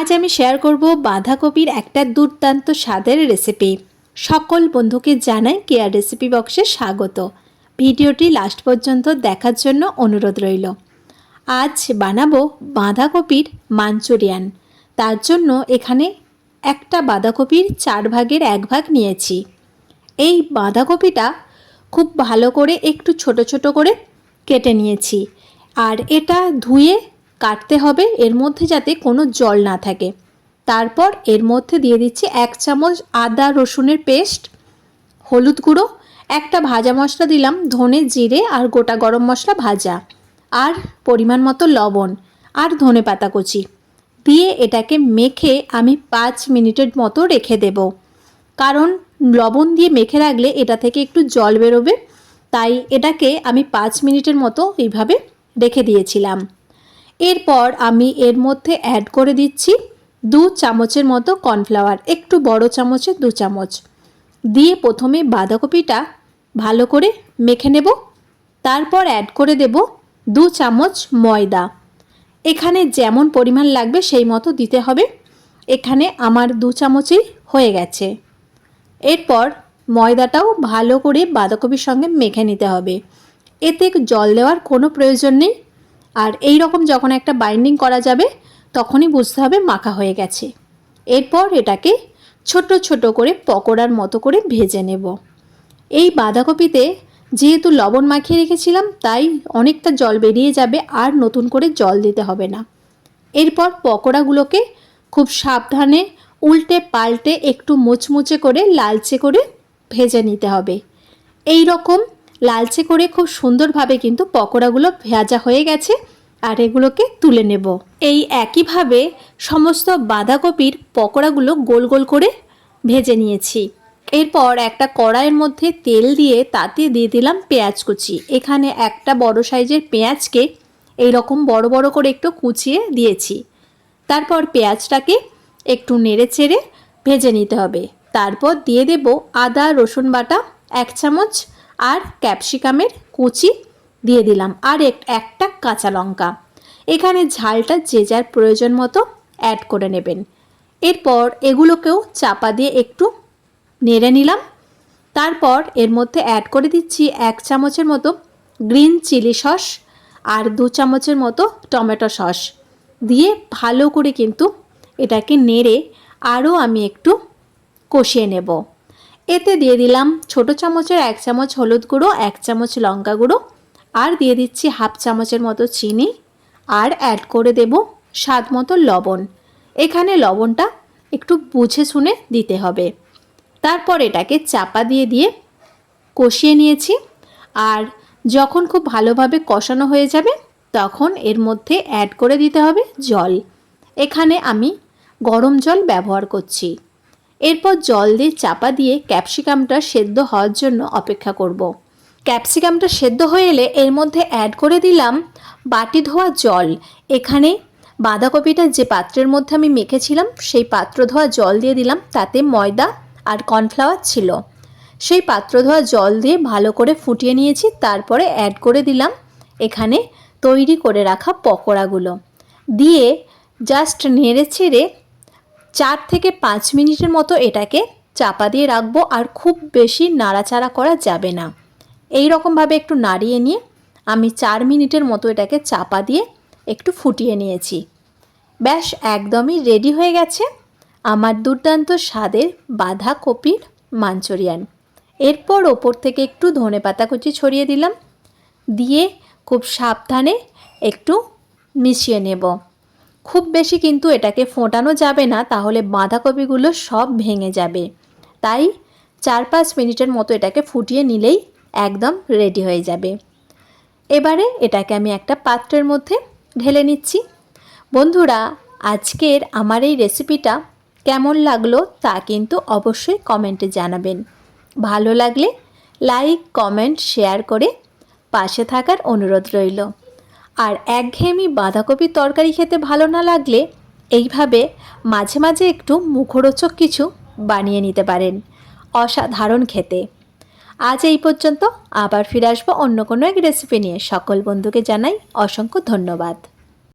আজ আমি শেয়ার করব বাঁধাকপির একটা দুর্দান্ত স্বাদের রেসিপি সকল বন্ধুকে জানাই কেয়ার রেসিপি বক্সে স্বাগত। ভিডিওটি লাস্ট পর্যন্ত দেখার জন্য অনুরোধ রইল। আজ বানাবো বাঁধাকপির মাঞ্চুরিয়ান। তার জন্য এখানে একটা বাঁধাকপির চার ভাগের এক ভাগ নিয়েছি। এই বাঁধাকপিটা খুব ভালো করে একটু ছোট ছোট করে কেটে নিয়েছি। আর এটা ধুয়ে কাটতে হবে এর মধ্যে যাতে কোনো জল না থাকে। তারপর এর মধ্যে দিয়ে দিচ্ছি এক চামচ আদা রসুনের পেস্ট, হলুদ গুঁড়ো, একটা ভাজা মশলা দিলাম, ধনে জিরে আর গোটা গরম মশলা ভাজা, আর পরিমাণ মতো লবণ আর ধনে পাতা কুচি। দিয়ে এটাকে মেখে আমি পাঁচ মিনিটের মতো রেখে দেব। কারণ লবণ দিয়ে মেখে রাখলে এটা থেকে একটু জল বেরোবে, তাই এটাকে আমি পাঁচ মিনিটের মতো এইভাবে রেখে দিয়েছিলাম। এরপর আমি এর মধ্যে অ্যাড করে দিচ্ছি দু চামচের মতো কর্নফ্লাওয়ার একটু বড় চামচে দু চামচ। দিয়ে প্রথমে বাঁধাকপিটা ভালো করে মেখে নেব। তারপর অ্যাড করে দেব দু চামচ ময়দা। এখানে যেমন পরিমাণ লাগবে সেই মতো দিতে হবে। এখানে আমার দু চামচই হয়ে গেছে। এরপর ময়দাটাও ভালো করে বাঁধাকপির সঙ্গে মেখে নিতে হবে। এতে জল দেওয়ার কোনো প্রয়োজন নেই। আর এই রকম যখন একটা বাইন্ডিং করা যাবে, তখনই বুঝতে হবে মাখা হয়ে গেছে। এরপর এটাকে ছোট ছোট করে পকোড়ার মতো করে ভেজে নেব। এই বাঁধাকপিতে যেহেতু লবণ মাখিয়ে রেখেছিলাম, তাই অনেকটা জল বেরিয়ে যাবে আর নতুন করে জল দিতে হবে না। এরপর পকোড়াগুলোকে খুব সাবধানে উল্টে পাল্টে একটু মুচমুচে করে, লালচে করে ভেজে নিতে হবে। এই রকম লালচে করে খুব সুন্দরভাবে কিন্তু পকোড়াগুলো ভেজা হয়ে গেছে আর এগুলোকে তুলে নেব। এই একইভাবে সমস্ত বাঁধাকপির পকোড়াগুলো গোল গোল করে ভেজে নিয়েছি। এরপর একটা কড়াইয়ের মধ্যে তেল দিয়ে তাতে দিয়ে দিলাম পেঁয়াজ কুচি। এখানে একটা বড় সাইজের পেঁয়াজকে এই রকম বড় বড় করে একটু কুচিয়ে দিয়েছি। তারপর পেঁয়াজটাকে একটু নেড়ে চেড়ে ভেজে নিতে হবে। তারপর দিয়ে দেব আদা রসুন বাটা, এক চামচ আর ক্যাপসিকামের কুচি দিয়ে দিলাম। আর একটা কাঁচা লঙ্কা। এখানে ঝালটা যে যার প্রয়োজন মতো অ্যাড করে নেবেন। এরপর এগুলোকেও চাপা দিয়ে একটু নেড়ে নিলাম। তারপর এর মধ্যে অ্যাড করে দিচ্ছি এক চামচের মতো গ্রিন চিলি সস আর দু চামচের মতো টমেটো সস দিয়ে ভালো করে কিন্তু এটাকে নেড়ে আরও আমি একটু কষিয়ে নেব। এতে দিয়ে দিলাম ছোট চামচের এক চামচ হলুদ গুঁড়ো, এক চামচ লঙ্কা গুঁড়ো, আর দিয়ে দিচ্ছি হাফ চামচের মতো চিনি, আর অ্যাড করে দেব স্বাদ মতো লবণ। এখানে লবণটা একটু বুঝে শুনে দিতে হবে। তারপর এটাকে চাপা দিয়ে দিয়ে কষিয়ে নিয়েছি, আর যখন খুব ভালোভাবে কষানো হয়ে যাবে, তখন এর মধ্যে অ্যাড করে দিতে হবে জল। এখানে আমি গরম জল ব্যবহার করছি। এরপর জল দিয়ে চাপা দিয়ে ক্যাপসিকামটা সেদ্ধ হওয়ার জন্য অপেক্ষা করব। ক্যাপসিকামটা সেদ্ধ হয়ে এলে এর মধ্যে অ্যাড করে দিলাম বাটি ধোয়া জল। এখানে বাঁধাকপিটা যে পাত্রের মধ্যে আমি মেখেছিলাম, সেই পাত্র ধোয়া জল দিয়ে দিলাম, তাতে ময়দা আর কর্নফ্লাওয়ার ছিল। সেই পাত্র ধোয়া জল দিয়ে ভালো করে ফুটিয়ে নিয়েছি, তারপরে অ্যাড করে দিলাম এখানে তৈরি করে রাখা পকোড়াগুলো। দিয়ে জাস্ট নেড়ে ছেড়ে চার থেকে পাঁচ মিনিটের মতো এটাকে চাপা দিয়ে রাখব আর খুব বেশি নাড়াচাড়া করা যাবে না। এই রকমভাবে একটু নাড়িয়ে নিয়ে আমি চার মিনিটের মতো এটাকে চাপা দিয়ে একটু ফুটিয়ে নিয়েছি। ব্যাস, একদমই রেডি হয়ে গেছে আমার দুর্দান্ত স্বাদের বাঁধাকপির মাঞ্চুরিয়ান। এরপর ওপর থেকে একটু ধনে পাতা কুচি ছড়িয়ে দিলাম। দিয়ে খুব সাবধানে একটু মিশিয়ে নেব। খুব বেশি কিন্তু এটাকে ফোটানো যাবে না, তাহলে বাঁধাকপিগুলো সব ভেঙে যাবে। তাই চার পাঁচ মিনিটের মতো এটাকে ফুটিয়ে নিলেই একদম রেডি হয়ে যাবে। এবারে এটাকে আমি একটা পাত্রের মধ্যে ঢেলে নিচ্ছি। বন্ধুরা, আজকের আমার এই রেসিপিটা কেমন লাগল তা কিন্তু অবশ্যই কমেন্টে জানাবেন। ভালো লাগলে লাইক কমেন্ট শেয়ার করে পাশে থাকার অনুরোধ রইল। আর একঘেয়েমি বাঁধাকপি তরকারি খেতে ভালো না লাগলে এইভাবে মাঝে মাঝে একটু মুখরোচক কিছু বানিয়ে নিতে পারেন। অসাধারণ খেতে। আজ এই পর্যন্ত আবার ফিরে আসব অন্য কোনো এক রেসিপি নিয়ে। সকল বন্ধুকে জানাই অসংখ্য ধন্যবাদ।